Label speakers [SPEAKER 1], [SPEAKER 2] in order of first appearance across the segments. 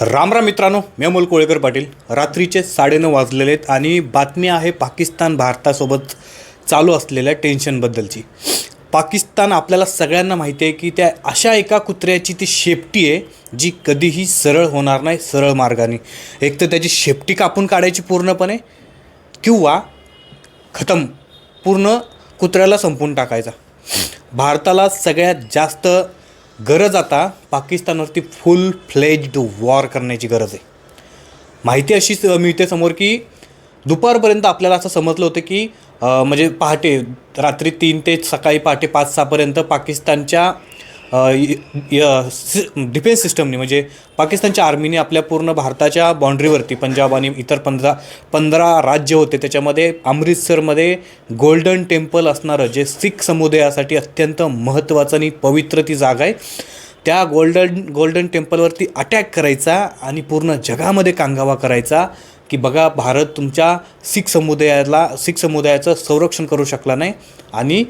[SPEAKER 1] राम राम मित्रांनो मी अमोल कोळेकर पाटील. रात्रीचे साडेनऊ वाजलेले आहेत आणि बातमी आहे पाकिस्तान भारतासोबत चालू असलेल्या टेन्शनबद्दलची पाकिस्तान आपल्याला सगळ्यांना माहिती आहे की त्या अशा एका कुत्र्याची ती शेपटी आहे जी कधीही सरळ होणार नाही सरळ मार्गाने. एक तर त्याची शेपटी कापून काढायची पूर्णपणे किंवा खतम पूर्ण कुत्र्याला संपून टाकायचा. भारताला सगळ्यात जास्त गरज आता पाकिस्तानवरती फुल फ्लेज्ड वॉर करण्याची गरज आहे. माहिती अशी मिळते समोर की दुपारपर्यंत आपल्याला असं समजलं होतं की म्हणजे पहाटे रात्री तीन ते सकाळी पहाटे पाच सहापर्यंत पाकिस्तानच्या डिफेन्स सिस्टमने म्हणजे पाकिस्तानच्या आर्मीने आपल्या पूर्ण भारताच्या बाँड्रीवरती पंजाब आणि इतर पंधरा पंधरा राज्य होते त्याच्यामध्ये अमृतसरमध्ये गोल्डन टेम्पल असणारं जे सिख समुदायासाठी अत्यंत महत्त्वाचं आणि पवित्र ती जागा आहे. त्या गोल्डन गोल्डन टेम्पलवरती अटॅक करायचा आणि पूर्ण जगामध्ये कांगावा करायचा की बघा भारत तुमच्या सिख समुदायाला सिख समुदायाचं संरक्षण करू शकला नाही. आणि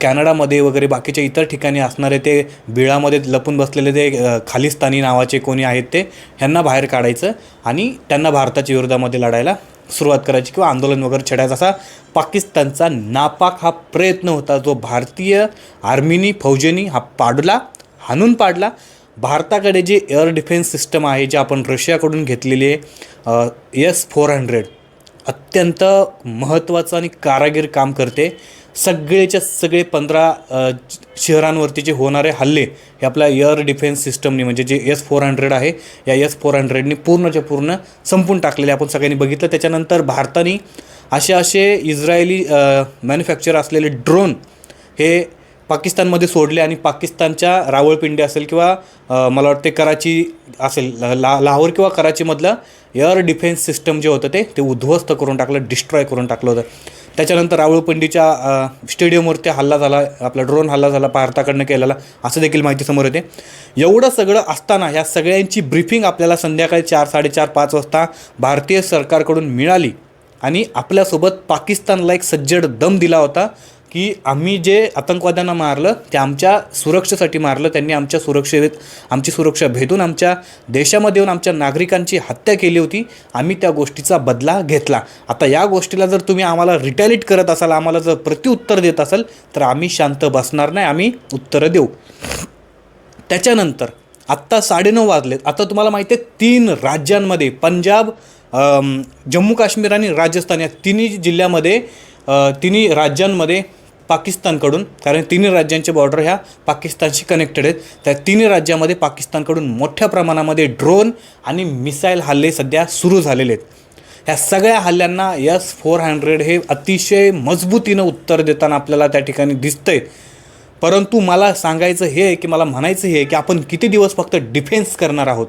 [SPEAKER 1] कॅनडामध्ये वगैरे बाकीच्या इतर ठिकाणी असणारे ते बिळामध्ये लपून बसलेले ते खालिस्तानी नावाचे कोणी आहेत ते ह्यांना बाहेर काढायचं आणि त्यांना भारताच्या विरोधामध्ये लढायला सुरुवात करायची किंवा आंदोलन वगैरे छेडायचं. असा पाकिस्तानचा नापाक हा प्रयत्न होता. जो भारतीय आर्मीनी फौजेनी हा पाडला हाणून पाडला. भारताकडे जे एअर डिफेन्स सिस्टम आहे जे आपण रशियाकडून घेतलेली आहे एस फोर हंड्रेड अत्यंत महत्त्वाचं आणि कारागीर काम करते. सगळेच्या सगळे पंधरा शहरांवरती जे होणारे हल्ले हे आपल्या एअर डिफेन्स सिस्टमनी म्हणजे जे एस फोर हंड्रेड आहे या एस फोर हंड्रेडनी पूर्णच्या पूर्ण संपून टाकलेले आपण सगळ्यांनी बघितलं. त्याच्यानंतर भारताने असे असे इस्रायली मॅन्युफॅक्चर असलेले ड्रोन हे पाकिस्तानमध्ये सोडले आणि पाकिस्तानच्या रावळपिंडी असेल किंवा मला वाटते कराची असेल ला लाहोर किंवा कराचीमधलं एअर डिफेन्स सिस्टम जे होतं ते ते उद्ध्वस्त करून टाकलं डिस्ट्रॉय करून टाकलं होतं. त्याच्यानंतर रावळपिंडीच्या स्टेडियमवरती हल्ला झाला आपला ड्रोन हल्ला झाला भारताकडनं केलेला असं देखील माहिती समोर येते. एवढं सगळं असताना ह्या सगळ्यांची ब्रीफिंग आपल्याला संध्याकाळी चार साडेचार पाच वाजता भारतीय सरकारकडून मिळाली. आणि आपल्यासोबत पाकिस्तानला एक सज्जड दम दिला होता. की आम्ही जे आतंकवाद्यांना मारलं ते आमच्या सुरक्षेसाठी मारलं त्यांनी आमच्या सुरक्षेत आमची सुरक्षा भेदून आमच्या देशामध्ये येऊन आमच्या नागरिकांची हत्या केली होती. आम्ही त्या गोष्टीचा बदला घेतला. आता या गोष्टीला जर तुम्ही आम्हाला रिटॅलिट करत असाल आम्हाला जर प्रत्युत्तर देत असाल तर आम्ही शांत बसणार नाही आम्ही उत्तरं देऊ. त्याच्यानंतर आत्ता साडेनऊ वाजलेत. आता तुम्हाला माहिती आहे तीन राज्यांमध्ये पंजाब जम्मू काश्मीर आणि राजस्थान या तिन्ही जिल्ह्यामध्ये तिन्ही राज्यांमध्ये पाकिस्तानकडून कारण तिन्ही राज्यांचे बॉर्डर ह्या पाकिस्तानशी कनेक्टेड आहेत. त्या तिन्ही राज्यामध्ये पाकिस्तानकडून मोठ्या प्रमाणामध्ये ड्रोन आणि मिसाईल हल्ले सध्या सुरू झालेले आहेत. ह्या सगळ्या हल्ल्यांना यस फोर हंड्रेड हे अतिशय मजबूतीनं उत्तर देताना आपल्याला त्या ठिकाणी दिसतंय. परंतु मला सांगायचं हे आहे की मला म्हणायचं हे आहे की आपण किती दिवस फक्त डिफेन्स करणार आहोत?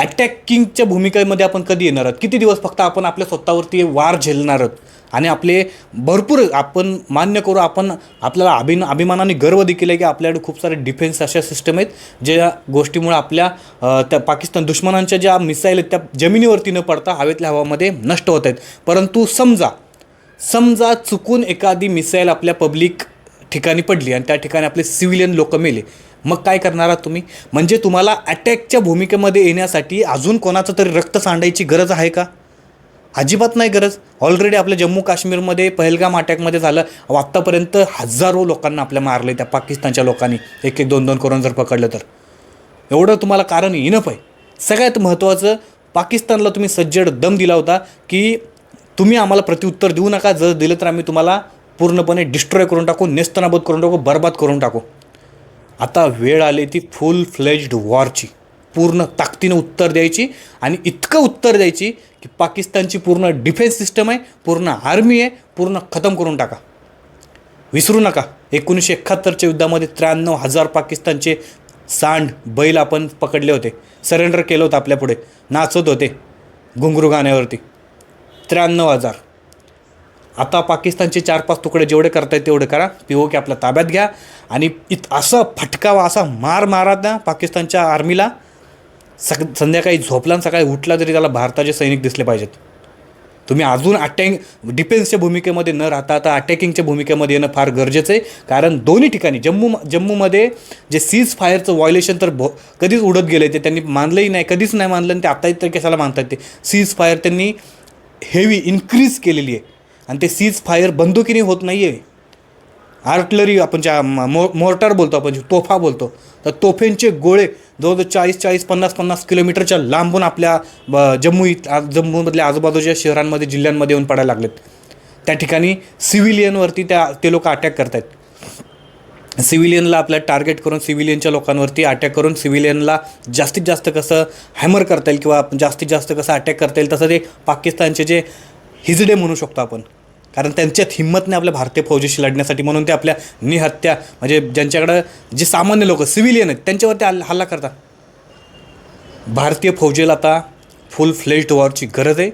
[SPEAKER 1] अटॅकिंगच्या भूमिकेमध्ये आपण कधी येणार आहोत? किती दिवस फक्त आपण आपल्या स्वतःवरती वार झेलणार आहोत? आणि आपले भरपूर आपण मान्य करू आपण आपल्याला अभिन अभिमानाने गर्व देखील आहे की आपल्याकडे खूप सारे डिफेन्स अशा सिस्टम आहेत ज्या गोष्टीमुळे आपल्या त्या पाकिस्तान दुश्मनांच्या ज्या मिसाईल आहेत त्या जमिनीवरती न पडता हवेतल्या हवामध्ये नष्ट होत आहेत. परंतु समजा समजा चुकून एखादी मिसाईल आपल्या पब्लिक ठिकाणी पडली आणि त्या ठिकाणी आपले सिव्हिलियन लोक मेले मग काय करणार आहात तुम्ही? म्हणजे तुम्हाला अटॅकच्या भूमिकेमध्ये येण्यासाठी अजून कोणाचं तरी रक्त सांडायची गरज आहे का? अजिबात नाही गरज. ऑलरेडी आपल्या जम्मू काश्मीरमध्ये पहलगाम अटॅकमध्ये झालं. आत्तापर्यंत हजारो लोकांना आपल्या मारले त्या पाकिस्तानच्या लोकांनी. एक एक दोन दोन करून जर पकडलं तर. एवढं तुम्हाला कारण इनफ आहे. सगळ्यात महत्त्वाचं पाकिस्तानला तुम्ही सज्जड दम दिला होता की तुम्ही आम्हाला प्रत्युत्तर देऊ नका. जर दिलं तर आम्ही तुम्हाला पूर्णपणे डिस्ट्रॉय करून टाकू नेस्तनाबूत करून टाकू बर्बाद करून टाकू. आता वेळ आली ती फुल फ्लेज्ड वॉरची पूर्ण ताकदीनं उत्तर द्यायची आणि इतकं उत्तर द्यायची की पाकिस्तानची पूर्ण डिफेन्स सिस्टम आहे पूर्ण आर्मी आहे पूर्ण खतम करून टाका. विसरू नका. एकोणीसशे एकाहत्तरच्या युद्धामध्ये त्र्याण्णव हजार पाकिस्तानचे सांड बैल आपण पकडले होते. सरेंडर केलं होतं आपल्यापुढे नाचत होते. घुंगरू गाण्यावरती. त्र्याण्णव हजार. आता पाकिस्तानचे चार पाच तुकडे जेवढे करता येईल तेवढे करा. पी ओ के आपल्या ताब्यात घ्या. आणि इत असा फटकावा असा मार मारा ना पाकिस्तानच्या आर्मीला सग संध्याकाळी झोपला आणि सकाळी उठला तरी त्याला भारताचे सैनिक दिसले पाहिजेत. तुम्ही अजून अटॅक डिफेन्सच्या भूमिकेमध्ये न राहता आता अटॅकिंगच्या भूमिकेमध्ये येणं फार गरजेचं आहे. कारण दोन्ही ठिकाणी जम्मू जम्मूमध्ये जे सीज फायरचं व्हायोलेशन तर भो कधीच उडत गेले ते त्यांनी मानलंही नाही कधीच नाही मानलं आणि ते आत्ताही तर कशाला मानतात ते? सीज फायर त्यांनी हेवी इन्क्रीज केलेली आहे. आणि ते सीज फायर बंदुकीने होत नाही आहे आर्टलरी आपण ज्या मो मोर्टार बोलतो आपण जे तोफा बोलतो तर तोफेंचे गोळे जवळजवळ चाळीस चाळीस पन्नास पन्नास किलोमीटरच्या लांबून आपल्या ब- जम्मू इत जम्मूमधल्या आजूबाजूच्या शहरांमध्ये जिल्ह्यांमध्ये येऊन पडायला लागलेत. त्या ठिकाणी सिव्हिलियनवरती त्या ते लोक अटॅक करत आहेत सिव्हिलियनला आपल्या टार्गेट करून सिव्हिलियनच्या लोकांवरती अटॅक करून सिव्हिलियनला जास्तीत जास्त कसं हॅमर करता येईल किंवा जास्तीत जास्त कसं अटॅक करता येईल तसं ते पाकिस्तानचे जे हिजडे म्हणू शकतो आपण. कारण त्यांच्यात हिंमत नाही आपल्या भारतीय फौजेशी लढण्यासाठी म्हणून ते आपल्या निहत्या म्हणजे ज्यांच्याकडं जे सामान्य लोक सिव्हिलियन आहेत त्यांच्यावरती हल्ला हल्ला करतात. भारतीय फौजेला आता फुल फ्लेज्ड वॉरची गरज आहे.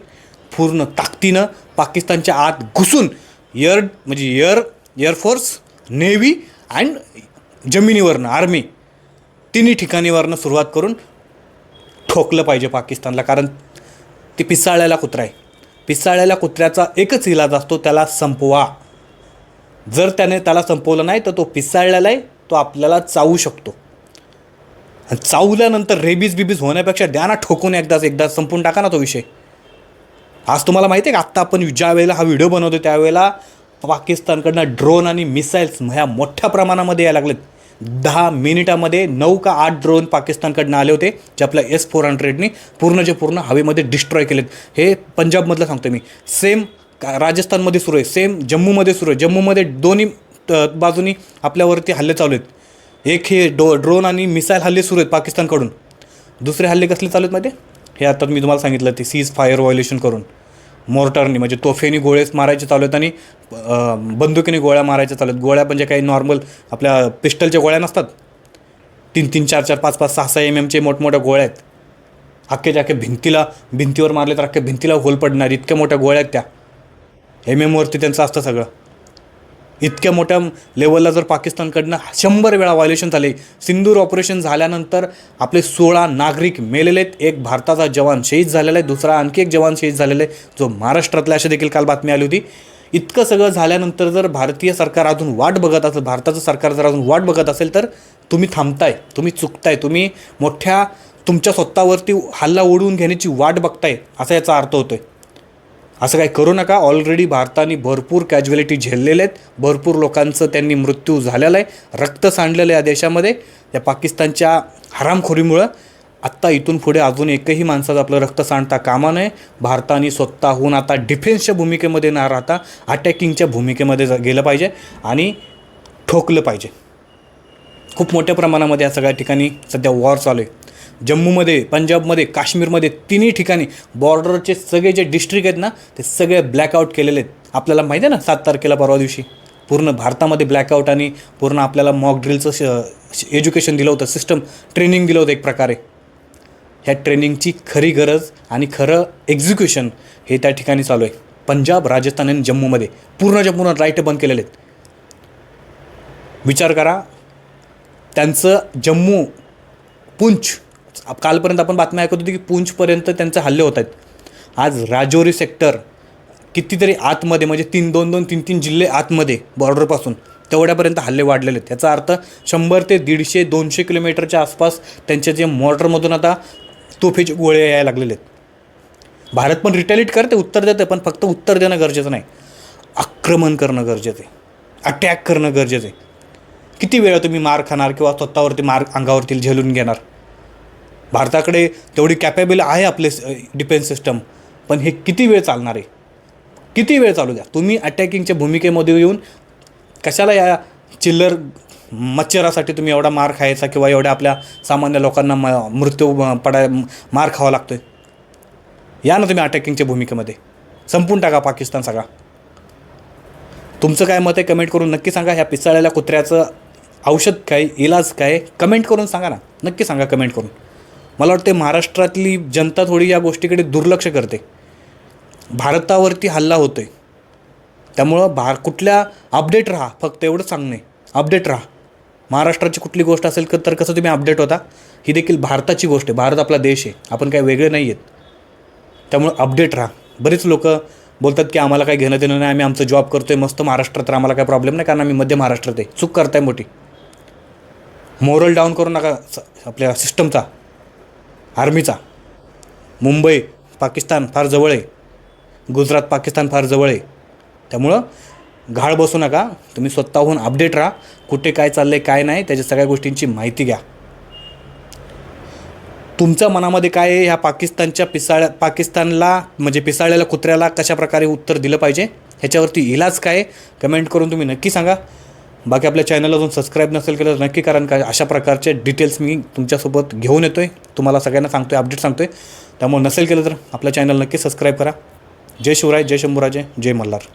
[SPEAKER 1] पूर्ण ताकदीनं पाकिस्तानच्या आत घुसून एअर म्हणजे air air force navy and जमिनीवरनं army तिन्ही ठिकाणीवरनं सुरुवात करून ठोकलं पाहिजे पाकिस्तानला कारण ती पिसाळलेला कुत्रा आहे. पिसाळलेल्या कुत्र्याचा एकच इलाज असतो त्याला संपवा. जर त्याने त्याला संपवलं नाही तर तो पिसाळलेला आहे तो आपल्याला चावू शकतो. चावल्यानंतर रेबीज बिबीज होण्यापेक्षा द्या ना ठोकून एकदाच एकदा संपून टाका ना तो विषय. आज तुम्हाला माहिती आहे का आत्ता आपण ज्या वेळेला हा व्हिडिओ बनवतो त्यावेळेला पाकिस्तानकडनं ड्रोन आणि मिसाईल्स ह्या मोठ्या प्रमाणामध्ये यायला लागलेत. दहा मिनिटामध्ये नऊ का आठ ड्रोन पाकिस्तानकडनं आले होते जे आपल्या एस फोर हंड्रेडनी पूर्णचे पूर्ण हवेमध्ये डिस्ट्रॉय केलेत. हे पंजाबमधलं सांगतो मी. सेम का राजस्थानमध्ये सुरू आहे. सेम जम्मूमध्ये सुरू आहे. जम्मूमध्ये दोन्ही त- बाजूनी आपल्यावरती हल्ले चालू आहेत. एक हे डो ड्रोन आणि मिसाईल हल्ले सुरू आहेत पाकिस्तानकडून. दुसरे हल्ले कसले चालू आहेत माहिती हे आता मी तुम्हाला सांगितलं ते सीज फायर व्हायोलेशन करून. मोर्टारनी म्हणजे तोफेनी गोळेच मारायचे चालू आहेत आणि बंदुकीने गोळ्या मारायच्या चालत. गोळ्या म्हणजे काही नॉर्मल आपल्या पिस्टलच्या गोळ्या नसतात. तीन तीन चार चार पाच पाच सहा सहा एम एमचे मोठमोठ्या गोळ्या आहेत. अख्ख्याच्या अख्ख्या भिंतीला भिंतीवर मारले तर अख्ख्या भिंतीला होल पडणार. इतक्या मोठ्या गोळ्या आहेत त्या. एम एमवरती त्यांचं असतं सगळं. इतक्या मोठ्या लेवलला जर पाकिस्तानकडनं शंभर वेळा व्हायोलेशन झाले सिंदूर ऑपरेशन झाल्यानंतर आपले सोळा नागरिक मेलेले आहेत. एक भारताचा जवान शहीद झालेला आहे. दुसरा आणखी एक जवान शहीद झालेला आहे जो महाराष्ट्रातला अशी देखील काल बातमी आली होती. इतकं सगळं झाल्यानंतर जर भारतीय सरकार अजून वाट बघत असेल भारताचं सरकार जर अजून वाट बघत असेल तर तुम्ही थांबताय तुम्ही चुकताय तुम्ही मोठ्या तुमच्या स्वतःवरती हल्ला ओढवून घेण्याची वाट बघताय असा याचा अर्थ होतोय. असं काही करू नका. ऑलरेडी भारताने भरपूर कॅज्युअलिटी झेललेल्या आहेत. भरपूर लोकांचं त्यांनी मृत्यू झालेला आहे. रक्त सांडलेलं आहे या देशामध्ये. या पाकिस्तानच्या हरामखोरीमुळं आत्ता इथून पुढे अजून एकही माणसाचं आपलं रक्त सांडता कामा नये. भारताने स्वतःहून आता डिफेन्सच्या भूमिकेमध्ये न राहता अटॅकिंगच्या भूमिकेमध्ये गेलं पाहिजे आणि ठोकलं पाहिजे. खूप मोठ्या प्रमाणामध्ये या सगळ्या ठिकाणी सध्या वॉर चालू आहे. जम्मूमध्ये पंजाबमध्ये काश्मीरमध्ये तिन्ही ठिकाणी बॉर्डरचे सगळे जे डिस्ट्रिक्ट आहेत ना ते सगळे ब्लॅकआउट केलेले आहेत. आपल्याला माहिती आहे ना सात तारखेला परवा दिवशी. पूर्ण भारतामध्ये ब्लॅकआउट आणि पूर्ण आपल्याला मॉक ड्रिलचं एज्युकेशन दिलं होतं सिस्टम ट्रेनिंग दिलं होतं एक प्रकारे. ह्या ट्रेनिंगची खरी गरज आणि खरं एक्झिक्युशन हे त्या ठिकाणी चालू आहे. पंजाब राजस्थान आणि जम्मूमध्ये पूर्णच्या पूर्ण राईट बंद केलेले आहेत. विचार करा त्यांचं जम्मू पुंछ कालपर्यंत आपण बातम्या ऐकत होती की पुंछपर्यंत त्यांचे हल्ले होत आहेत. आज राजौरी सेक्टर कितीतरी आतमध्ये म्हणजे तीन दोन दोन तीन तीन जिल्हे आतमध्ये बॉर्डरपासून तेवढ्यापर्यंत हल्ले वाढलेले आहेत. याचा अर्थ शंभर ते दीडशे दोनशे किलोमीटरच्या आसपास त्यांच्या जे मॉर्टरमधून आता तोफेचे गोळे यायला लागलेले आहेत. भारत पण रिटॅलिट करते उत्तर देते पण फक्त उत्तर देणं गरजेचं नाही. आक्रमण करणं गरजेचं आहे. अटॅक करणं गरजेचं आहे. किती वेळा तुम्ही मार खाणार किंवा स्वतःवरती मार अंगावरती झेलून घेणार? भारताकडे तेवढी कॅपेबल आहे आपले डिफेन्स सिस्टम पण हे किती वेळ चालणार आहे? किती वेळ चालू द्या? तुम्ही अटॅकिंगच्या भूमिकेमध्ये येऊन कशाला या चिल्लर मच्छरासाठी तुम्ही एवढा मार खायचा किंवा एवढ्या आपल्या सामान्य लोकांना म मृत्यू पडाय मार खावा लागतो आहे या ना तुम्ही अटॅकिंगच्या भूमिकेमध्ये. संपून टाका पाकिस्तान सगळा. तुमचं काय मत आहे कमेंट करून नक्की सांगा. ह्या पिसाळलेल्या कुत्र्याचं औषध काय इलाज काय कमेंट करून सांगा ना. नक्की सांगा कमेंट करून. मला वाटते महाराष्ट्रातली जनता थोडी या गोष्टीकडे दुर्लक्ष करते. भारतावरती हल्ला होतो आहे त्यामुळं भार कुठल्या अपडेट राहा. फक्त एवढंच सांगणे. अपडेट राहा. महाराष्ट्राची कुठली गोष्ट असेल तर कसं तुम्ही अपडेट होता? ही देखील भारताची गोष्ट आहे. भारत आपला देश आहे. आपण काही वेगळे नाही आहेत त्यामुळं अपडेट राहा. बरेच लोक बोलतात की आम्हाला काही घेणं देणं नाही. आम्ही आमचं जॉब करतोय मस्त महाराष्ट्रात. तर आम्हाला काही प्रॉब्लेम नाही. कारण आम्ही मध्य महाराष्ट्रात आहे. चूक करताय मोठी. मोरल डाऊन करू नका. स- आपल्या सिस्टमचा आर्मीचा मुंबई पाकिस्तान फार जवळ आहे. गुजरात पाकिस्तान फार जवळ आहे. त्यामुळं घाळ बसू नका. तुम्ही स्वतःहून अपडेट राहा. कुठे काय चाललं आहे काय नाही त्याच्या सगळ्या गोष्टींची माहिती घ्या. तुमच्या मनामध्ये काय आहे? ह्या पाकिस्तानच्या पिसाळ्या पाकिस्तानला म्हणजे पिसाळलेल्या कुत्र्याला कशा प्रकारे उत्तर दिलं पाहिजे? ह्याच्यावरती इलाज काय आहे? कमेंट करून तुम्ही नक्की सांगा. बाकी आपल्या चॅनलला अजून सबस्क्राईब नसेल केलं तर नक्की कारण काय अशा प्रकारचे डिटेल्स मी तुमच्यासोबत घेऊन येतो आहे तुम्हाला सगळ्यांना सांगतो आहे अपडेट सांगतो आहे त्यामुळे नसेल केलं तर आपल्या चॅनल नक्की सबस्क्राईब करा. जय शिवराय जय शंभूराजे जय मल्हार.